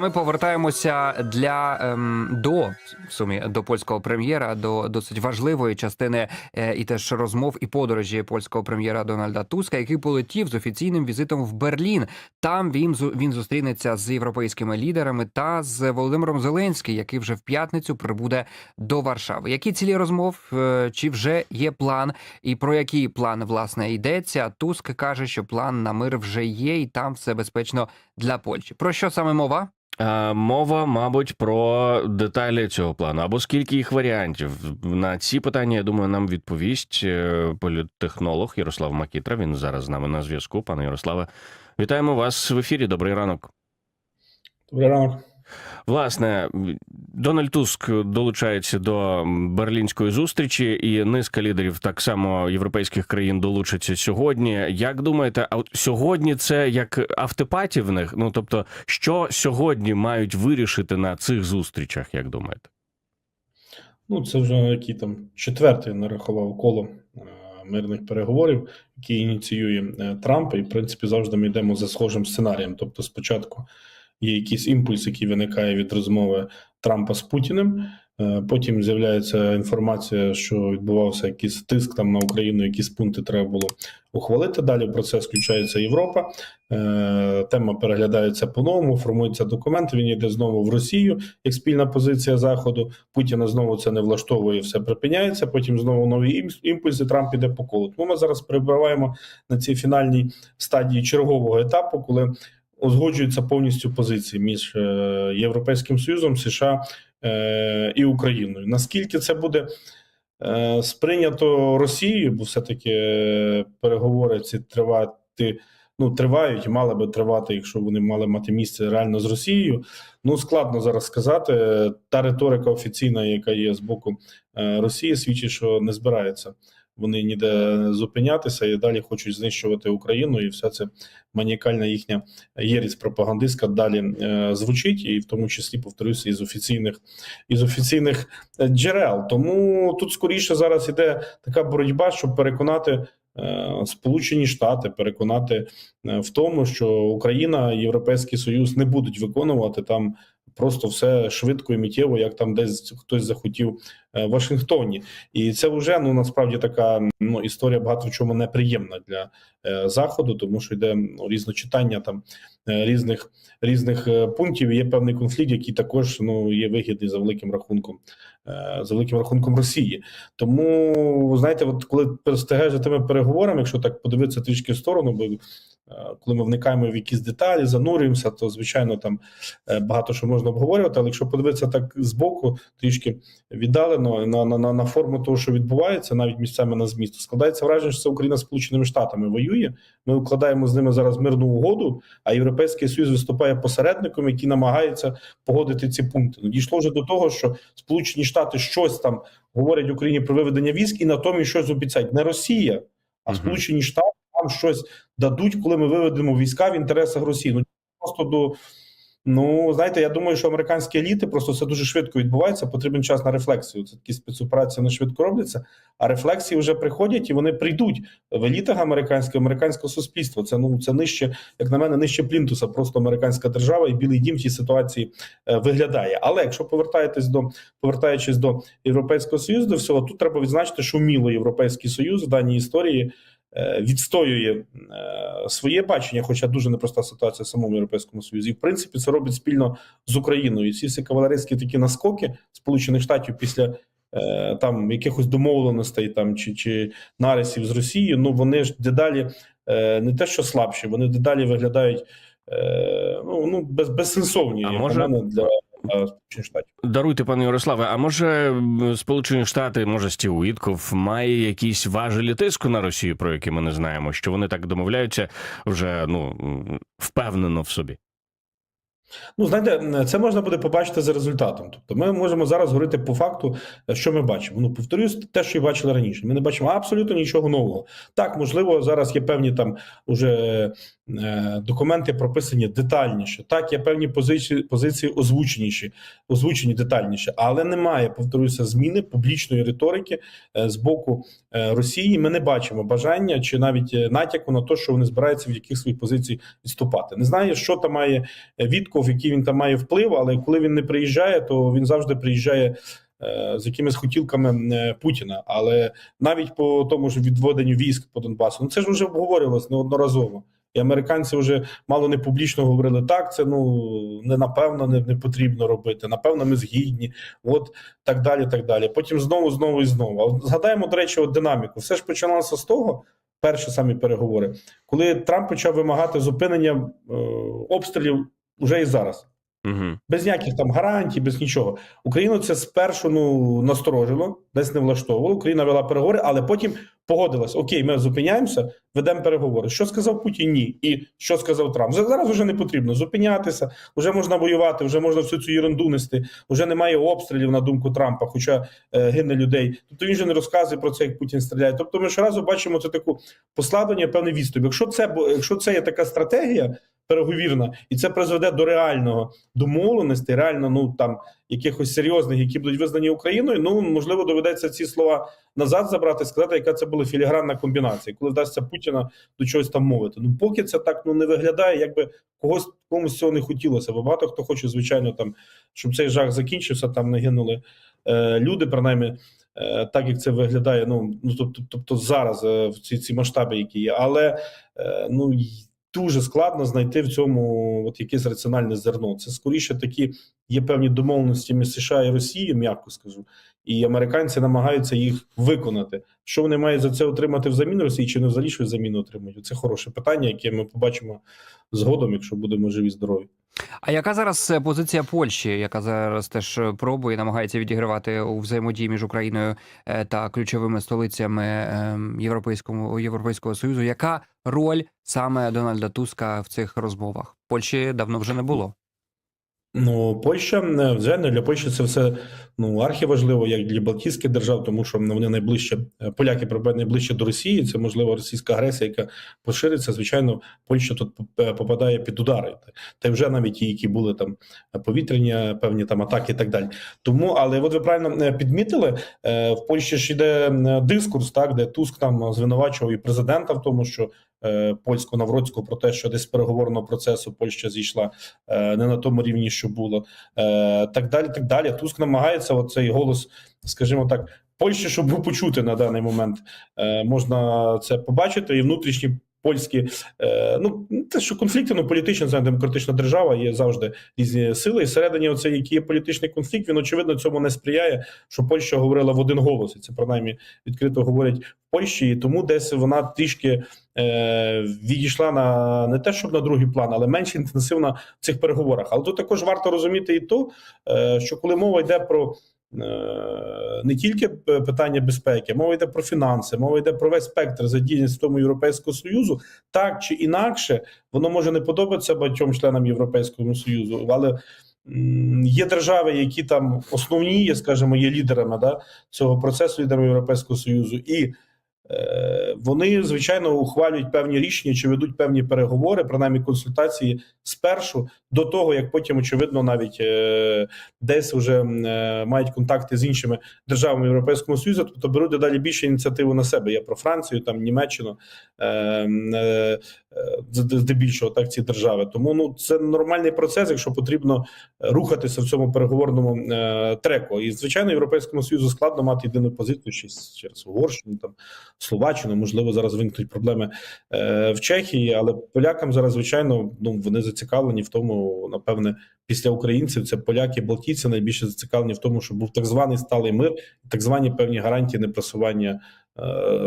Ми повертаємося для ем, до в сумі до польського прем'єра, до досить важливої частини е, і теж розмов і подорожі польського прем'єра Дональда Туска, який полетів з офіційним візитом в Берлін. Там він він зустрінеться з європейськими лідерами та з Володимиром Зеленським, який вже в п'ятницю прибуде до Варшави. Які цілі розмов е, чи вже є план, і про який план власне йдеться? Туск каже, що план на мир вже є, і там все безпечно для Польщі. Про що саме мова? Мова, мабуть, про деталі цього плану або скільки їх варіантів. На ці питання, я думаю, нам відповість е, політтехнолог Ярослав Макітра. Він зараз з нами на зв'язку. Пане Ярославе, вітаємо вас в ефірі. Добрий ранок. Добрий ранок. Власне, Дональд Туск долучається до берлінської зустрічі, і низка лідерів так само європейських країн долучаться сьогодні. Як думаєте, а сьогодні це як автопаті в них? Ну тобто, що сьогодні мають вирішити на цих зустрічах? Як думаєте? Ну, це вже який там четвертий нарахував коло е, мирних переговорів, які ініціює е, Трамп. І в принципі завжди ми йдемо за схожим сценарієм. Тобто, спочатку є якийсь імпульс, який виникає від розмови Трампа з Путіним. е, Потім з'являється інформація, що відбувався якийсь тиск там на Україну, якісь пункти треба було ухвалити. Далі в процес включається Європа. Е, Тема переглядається по-новому, формується документ. Він йде знову в Росію як спільна позиція Заходу. Путіна знову це не влаштовує, все припиняється. Потім знову нові імпульси. Трамп іде по колу. Тому ми зараз перебуваємо на цій фінальній стадії чергового етапу, коли узгоджуються повністю позиції між е, Європейським Союзом, США е, і Україною. Наскільки це буде е, сприйнято Росією, бо все-таки переговори ці тривати. Ну, тривають, мали би тривати, якщо вони мали мати місце реально з Росією. Ну складно зараз сказати. Та риторика офіційна, яка є з боку Росії, свідчить, що не збираються вони ніде зупинятися і далі хочуть знищувати Україну, і вся ця маніакальна їхня єрість пропагандистська далі е, звучить, і в тому числі повторюся із офіційних із офіційних е, джерел. Тому тут скоріше зараз іде така боротьба, щоб переконати. е, Сполучені Штати переконати е, в тому, що Україна Європейський Союз не будуть виконувати там просто все швидко і миттєво, як там десь хтось захотів Вашингтоні, і це вже ну насправді така ну історія багато в чому неприємна для е, заходу, тому що йде ну, різночитання там е, різних різних е, пунктів. Є певний конфлікт, який також ну є вигідний за великим рахунком е, за великим рахунком Росії. Тому знаєте, от коли перестигаєш за тими переговорами, якщо так подивитися трішки в сторону, бо е, коли ми вникаємо в якісь деталі, занурюємося, то звичайно там е, багато що можна обговорювати. Але якщо подивитися так збоку, трішки віддалено на, на, на, на форму того, що відбувається, навіть місцями на зміст, складається враження, що це Україна з Сполученими Штатами воює. Ми укладаємо з ними зараз мирну угоду, а Європейський Союз виступає посередником, який намагається погодити ці пункти. Ну дійшло вже до того, що Сполучені Штати щось там говорять Україні про виведення військ, і натомість щось обіцяють не Росія, а Сполучені Штати нам щось дадуть, коли ми виведемо війська в інтересах Росії. Ну просто до ну знаєте, я думаю, що американські еліти просто все дуже швидко відбувається. Потрібен час на рефлексію. Це такі спецоперації не швидко робляться, а рефлексії вже приходять і вони прийдуть в елітах американського американського суспільства. Це ну це нижче, як на мене, нижче плінтуса. Просто американська держава і білий дім в цій ситуації е, виглядає. Але якщо повертаєтесь до повертаючись до європейського союзу, до всього тут треба відзначити, що вміло європейський союз в даній історії. Е, Відстоює е, своє бачення, хоча дуже непроста ситуація в самому європейському союзі. І в принципі це робить спільно з Україною. І ці всі кавалерійські такі наскоки Сполучених Штатів після е, там якихось домовленостей там чи, чи нарисів з Росією. Ну вони ж дедалі не те, що слабші, вони дедалі виглядають ну, ну без, безсенсовні А може- для е, Сполучених Штатів. Даруйте, пане Ярославе. А може Сполучені Штати, може Стів Уітков, має якісь важелі тиску на Росію, про які ми не знаємо, що вони так домовляються вже ну впевнено в собі. Ну, знаєте, це можна буде побачити за результатом. Тобто, ми можемо зараз говорити по факту, що ми бачимо. Ну, повторюсь, те, що і бачили раніше. Ми не бачимо абсолютно нічого нового. Так, можливо, зараз є певні там уже документи прописані детальніше. Так, є певні позиції, позиції озвученіші, озвучені детальніше, але немає, повторюся, зміни публічної риторики е, з боку е, Росії. Ми не бачимо бажання чи навіть е, натяку на те, що вони збираються в яких своїх позицій відступати. Не знаю, що там має е, Вітков який він там має вплив, але коли він не приїжджає, то він завжди приїжджає е, з якимись хотілками е, Путіна. Але навіть по тому ж відведенню військ по Донбасу, ну це ж вже обговорювалось неодноразово. І американці вже мало не публічно говорили, так це ну не напевно не, не потрібно робити. Напевно, ми згідні, от так далі. так далі. Потім знову, знову і знову. А згадаємо, до речі, от динаміку. Все ж починалося з того, перші самі переговори, коли Трамп почав вимагати зупинення е, обстрілів уже і зараз. Угу. Без ніяких там гарантій, без нічого. Україну це спершу ну насторожило, десь не влаштовувало. Україна вела переговори, але потім погодилась: Окей, ми зупиняємося, ведемо переговори. Що сказав Путін? Ні. І що сказав Трамп? Зараз вже не потрібно зупинятися, вже можна воювати, вже можна всю цю ерунду нести. Вже немає обстрілів на думку Трампа, хоча е, гине людей. Тобто він же не розказує про це, як Путін стріляє. Тобто, ми щоразу бачимо це таку послаблення, певний відступ. Якщо це якщо це є така стратегія переговірна, і це призведе до реального домовленості, реально, ну там якихось серйозних, які будуть визнані Україною. Ну можливо, доведеться ці слова назад забрати, сказати, яка це була філігранна комбінація, коли вдасться Путіна до чогось там мовити. Ну поки це так ну не виглядає, якби когось комусь цього не хотілося. Бо багато хто хоче, звичайно, там щоб цей жах закінчився, там не гинули е, люди, принаймні. е, Так як це виглядає, ну ну тобто, тобто зараз е, в ці, ці масштаби, які є, але е, ну дуже складно знайти в цьому от якесь раціональне зерно. Це скоріше такі є певні домовленості між США і Росією, м'яко скажу, і американці намагаються їх виконати. Що вони мають за це отримати взамін Росії, чи не взагалі щось заміну отримують? Це хороше питання, яке ми побачимо згодом, якщо будемо живі здорові. А яка зараз е, позиція Польщі, яка зараз теж е, пробує намагається відігравати у взаємодії між Україною е, та ключовими столицями е, Європейському Європейського союзу? Яка роль саме Дональда Туска в цих розмовах? Польщі давно вже не було. Ну, Польща, е, звичайно, для Польщі це все ну архіважливо, як для Балтійських держав, тому що ну, вони найближче е, поляки прибувають найближче до Росії. Це можливо російська агресія, яка пошириться. Звичайно, Польща тут е, попадає під удари, та й вже навіть ті, які були там повітряні, певні там атаки і так далі. Тому, але от ви правильно підмітили, в Польщі ж йде дискурс, так де Туск там звинувачував і президента в тому, що е, польську Навроцьку про те, що десь переговорного процесу Польща зійшла е, не на тому рівні, що було, е, так далі. Так далі. Туск намагається оцей голос, скажімо так, Польщі, щоб був почути на даний момент. Можна це побачити, і внутрішні. Польські е, ну те, що конфлікти, ну політична це демократична держава, є завжди різні сили. І всередині оцей, який є політичний конфлікт, він очевидно цьому не сприяє, що Польща говорила в один голос, і це принаймні відкрито говорять в Польщі, і тому десь вона трішки е, відійшла на не те, щоб на другий план, але менш інтенсивна в цих переговорах. Але тут також варто розуміти і то, е, що коли мова йде про не тільки питання безпеки, мова йде про фінанси, мова йде про весь спектр задіяння тому Європейського союзу, так чи інакше, воно може не подобатися багатьом членам Європейського союзу, але є держави, які там основні, скажімо, є лідерами да, цього процесу, лідерами Європейського союзу, і е, вони звичайно ухвалюють певні рішення чи ведуть певні переговори, принаймні консультації спершу до того, як потім очевидно навіть е, десь вже е, мають контакти з іншими державами Європейського союзу, тобто беруть дедалі більше ініціативу на себе. Я про Францію, там Німеччину е, е, е, здебільшого так ці держави. Тому ну це нормальний процес, якщо потрібно рухатися в цьому переговорному е, треку. І звичайно, європейському союзу складно мати єдину позицію з- через Угорщину, там Словаччину. Можливо, зараз виникнуть проблеми е, в Чехії, але полякам зараз, звичайно, ну вони зацікавлені в тому, напевне, після українців це поляки, балтійці найбільше зацікавлені в тому, щоб був так званий сталий мир, так звані певні гарантії непросування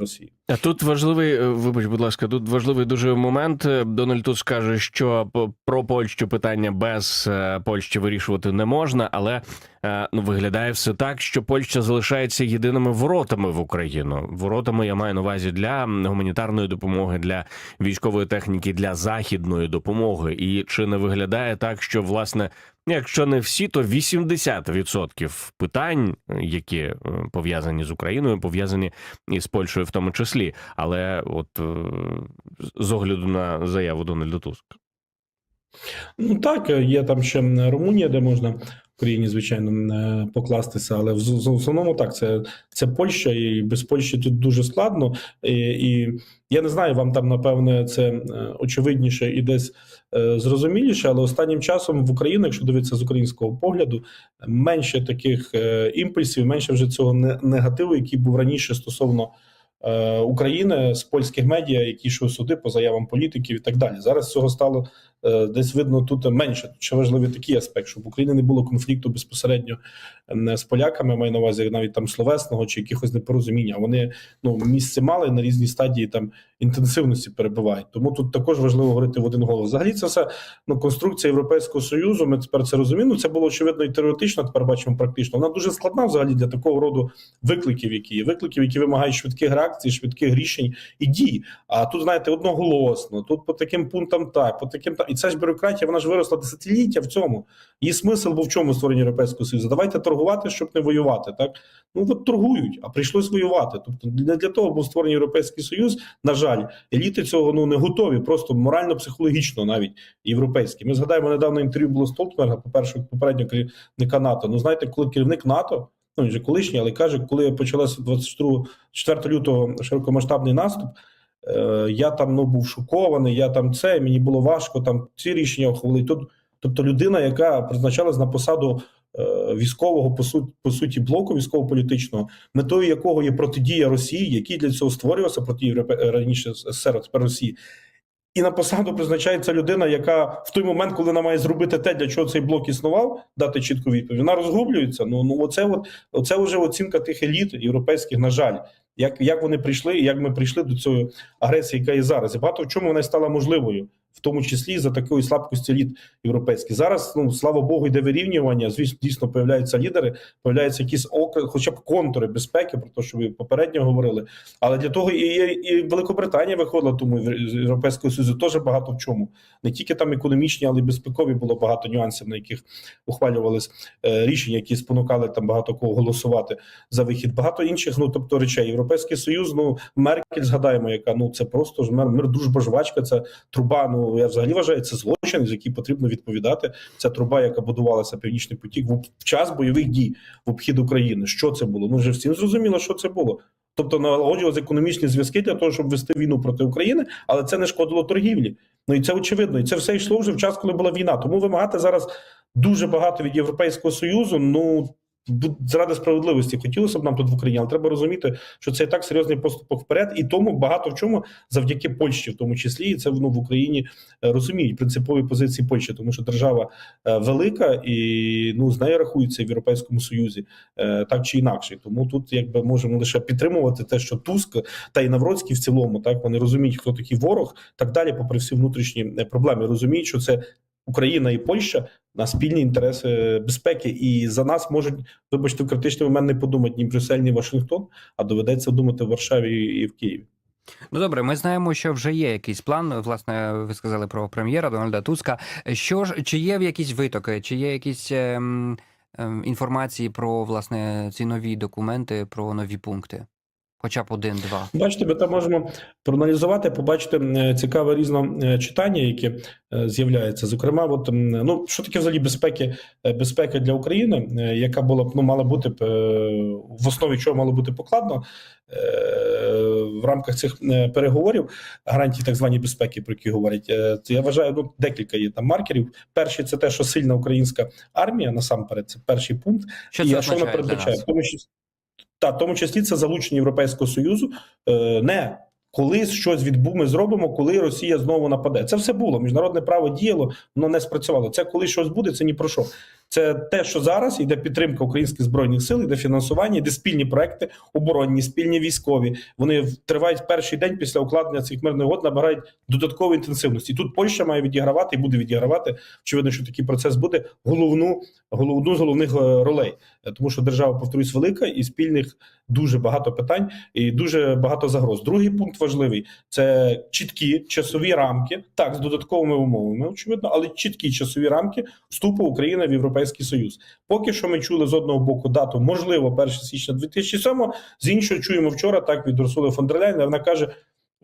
Росії. А тут важливий, е, вибач, будь ласка, тут важливий дуже момент. Е, Дональд Туск каже, що про Польщу питання без е, Польщі вирішувати не можна, але е, ну виглядає все так, що Польща залишається єдиними воротами в Україну. Воротами я маю на увазі для гуманітарної допомоги, для військової техніки, для західної допомоги. І чи не виглядає так, що власне, якщо не всі, то 80% питань, е, які е, пов'язані з Україною, пов'язані і з Польщею в тому числі. Але от е, з огляду на заяву Дональда Туска. Ну так, є там ще Румунія, де можна Україні, звичайно, не покластися, але в, основному так, це, це Польща, і без Польщі тут дуже складно. І, і я не знаю, вам там напевне це е, очевидніше і десь е, зрозуміліше, але останнім часом в Україні, якщо дивитися з українського погляду, менше таких е, імпульсів, менше вже цього не- негативу, який був раніше стосовно. е, України з польських медіа, які йшли суди по заявам політиків і так далі. Зараз цього стало е, десь видно тут менше. Ще важливий такий аспект, щоб в Україні не було конфлікту безпосередньо е, з поляками, маю на увазі навіть там словесного чи якихось непорозуміння. Вони ну місце мали на різній стадії там інтенсивності перебувають. Тому тут також важливо говорити в один голос. Взагалі, це все ну конструкція Європейського союзу. Ми тепер це розуміємо. Ну, Це було очевидно і теоретично. Тепер бачимо практично. Вона дуже складна взагалі для такого роду викликів, які є викликів, які вимагають швидких реакцій, швидких рішень і дій. А тут знаєте одноголосно. Тут по таким пунктам так, по таким так. І ця ж бюрократія, вона ж виросла десятиліття в цьому. Її смисл був в чому створення Європейського Союзу? Давайте торгувати, щоб не воювати. Так ну от торгують, а прийшлось воювати. Тобто не для того був створений Європейський Союз. На жаль, еліти цього ну не готові, просто морально-психологічно, навіть європейські. Ми згадаємо недавно інтерв'ю було Столтенберга, по перше, попереднього керівника НАТО. Ну знаєте, коли керівник НАТО. Ну, він же колишній, але каже, коли почалося 22 4 лютого широкомасштабний наступ, я там ну був шокований, я там це, мені було важко там ці рішення ухвалити. Тут, тобто людина, яка призначалась на посаду е, військового по суті, по суті блоку військово-політичного, метою якого є протидія Росії, який для цього створювався проти Європе... раніше СССР, тепер Росії. І на посаду призначається людина, яка в той момент, коли вона має зробити те, для чого цей блок існував, дати чітку відповідь, вона розгублюється. Ну ну оце от оце вже оцінка тих еліт європейських, на жаль, як, як вони прийшли, як ми прийшли до цієї агресії, яка є зараз. І багато в чому вона стала можливою, в тому числі за такої слабкості еліт європейських. Зараз, ну слава Богу, йде вирівнювання. Звісно, дійсно появляються лідери, появляються якісь окре, хоча б контури безпеки, про те, що ви попередньо говорили. Але для того і, і Великобританія виходила, тому з Європейського Союзу теж багато в чому. Не тільки там економічні, але й безпекові було багато нюансів, на яких ухвалювались е, рішення, які спонукали там багато кого голосувати за вихід. Багато інших, ну тобто речей. Європейський Союз, ну Меркель згадаємо, яка ну це просто ж мир, мир дружба жвачка, це труба. Ну я взагалі вважаю, це злочин, з який потрібно відповідати. Це труба, яка будувалася Північний потік в, час бойових дій в обхід України. Що це було? Ну вже всім зрозуміло, що це було. Тобто налагоджувалися економічні зв'язки для того, щоб вести війну проти України, але це не шкодило торгівлі. Ну і це очевидно. І це все йшло вже в час, коли була війна. Тому вимагати зараз дуже багато від Європейського союзу. Ну заради справедливості хотілося б нам тут в Україні, але треба розуміти, що це і так серйозний поступок вперед, і тому багато в чому завдяки Польщі, в тому числі, і це ну, в Україні е, розуміють принципові позиції Польщі, тому що держава е, велика і ну з нею рахується в Європейському Союзі е, так чи інакше. Тому тут якби можемо лише підтримувати те, що Туск та й Навроцький в цілому, так вони розуміють, хто такий ворог, так далі, попри всі внутрішні проблеми, розуміють, що це Україна і Польща на спільні інтереси безпеки, і за нас можуть, вибачте, в критичний момент не подумати ні Брюссель, ні Вашингтон, а доведеться думати в Варшаві і в Києві. Ну добре, ми знаємо, що вже є якийсь план. Власне, ви сказали про прем'єра Дональда Туска. Що ж, чи є якісь витоки, чи є якісь ем, ем, інформації про власне ці нові документи, про нові пункти? Хоча б один-два. Бачите, ми там можемо проаналізувати, побачити цікаве різне читання, яке е, з'являється. Зокрема, от ну що таке взагалі безпеки, е, безпека для України, е, яка була б ну мала бути в основі чого мало бути покладено е, в рамках цих переговорів гарантії так звані безпеки, про які говорять. Це я вважаю, ну декілька є там маркерів. Перший це те, що сильна українська армія насамперед. Це перший пункт. Що І це а що вона передбачає? тому числі, та, в тому числі це залучення Європейського Союзу. Е, не коли щось відбу, ми зробимо, коли Росія знову нападе. Це все було. Міжнародне право діяло, воно не спрацювало. Це коли щось буде, це ні про що. Це те, що зараз йде підтримка українських збройних сил, йде фінансування, йде спільні проекти, оборонні, спільні військові. Вони тривають перший день після укладення цих мирних угод, набирають додаткової інтенсивності. І тут Польща має відігравати і буде відігравати. Очевидно, що такий процес буде головну, головну з головних е, ролей, Е, тому що держава, повторюсь, велика і спільних дуже багато питань і дуже багато загроз. Другий пункт важливий це чіткі часові рамки, так з додатковими умовами, очевидно, але чіткі часові рамки вступу України в Європейський Союз. Поки що ми чули з одного боку дату, можливо, 1 січня 2007, з іншого чуємо вчора так від Урсули фон дер Ляйн, Вона каже.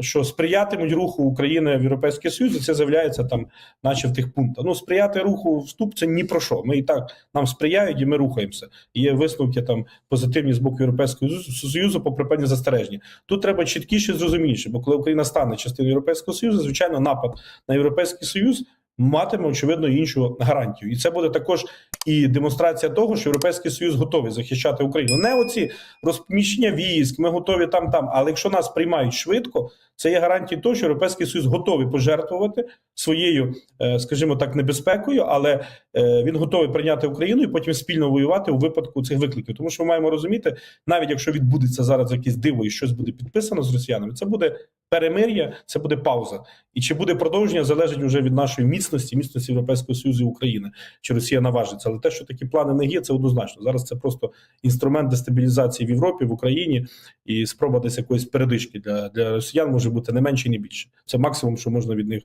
що сприятимуть руху України в Європейський Союз, і це з'являється там, наче в тих пунктах. Ну, сприяти руху вступ це ні про що. Ми і так нам сприяють, і ми рухаємося. Є висновки там позитивні з боку Європейського Союзу- Союзу по припиненню застереження. Тут треба чіткіше зрозуміше, бо коли Україна стане частиною Європейського Союзу, звичайно, напад на Європейський Союз матиме очевидно іншу гарантію, і це буде також і демонстрація того, що Європейський Союз готовий захищати Україну. Не оці розміщення військ, ми готові там там. Але якщо нас приймають швидко, це є гарантією того, що Європейський Союз готовий пожертвувати своєю, е, скажімо так, небезпекою, але е, він готовий прийняти Україну і потім спільно воювати у випадку цих викликів. Тому що ми маємо розуміти, навіть якщо відбудеться зараз якесь диво і щось буде підписано з росіянами, це буде перемир'я, це буде пауза. І чи буде продовження, залежить вже від нашої міцності, міцності Європейського Союзу і України, чи Росія наважиться. Але те, що такі плани не є, це однозначно. Зараз це просто інструмент дестабілізації в Європі, в Україні, і спроба десь якоїсь передишки для, для росіян може бути не менше, ні більше. Це максимум, що можна від них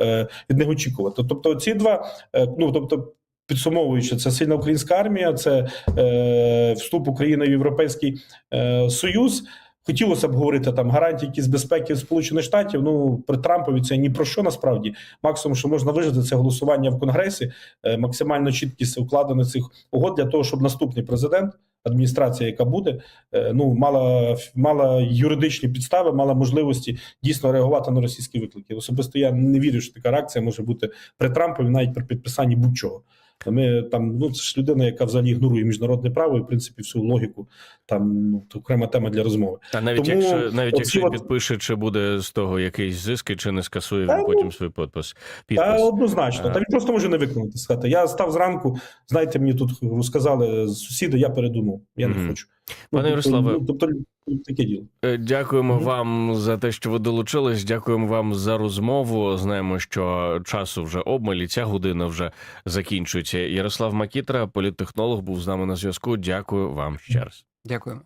е, від них очікувати. Тобто, ці два, е, ну тобто. Підсумовуючи, це сильна українська армія, це е, вступ України в Європейський е, Союз. Хотілося б говорити там гарантії якісь безпеки Сполучених Штатів. Ну при Трампові це ні про що насправді. Максимум, що можна вижити, це голосування в Конгресі, е, максимально чіткість укладених цих угод для того, щоб наступний президент, адміністрація, яка буде, е, ну мала мала юридичні підстави, мала можливості дійсно реагувати на російські виклики. Особисто я не вірю, що така реакція може бути при Трампові, навіть при підписанні будь-чого. Ми там, ну це ж людина, яка взагалі ігнорує міжнародне право і в принципі всю логіку. Там ну то окрема тема для розмови. А навіть Тому якщо навіть якщо він от- підпише, чи буде з того якийсь зиск, чи не скасує Та він ну, потім свій підпис. Та однозначно, Ага. та він просто може не виконати. Сказати, я став зранку. Знаєте, мені тут розказали сусіди, я передумав. Я Мгм. не хочу. Пане тобто, Ярославе, ну, тобто таке діло. Дякуємо Дякуємо Мгм. вам за те, що ви долучились. Дякуємо вам за розмову. Знаємо, що часу вже обмаль, і ця година вже закінчується. Ярослав Макітра, політтехнолог, був з нами на зв'язку. Дякую вам ще раз. Дякуємо.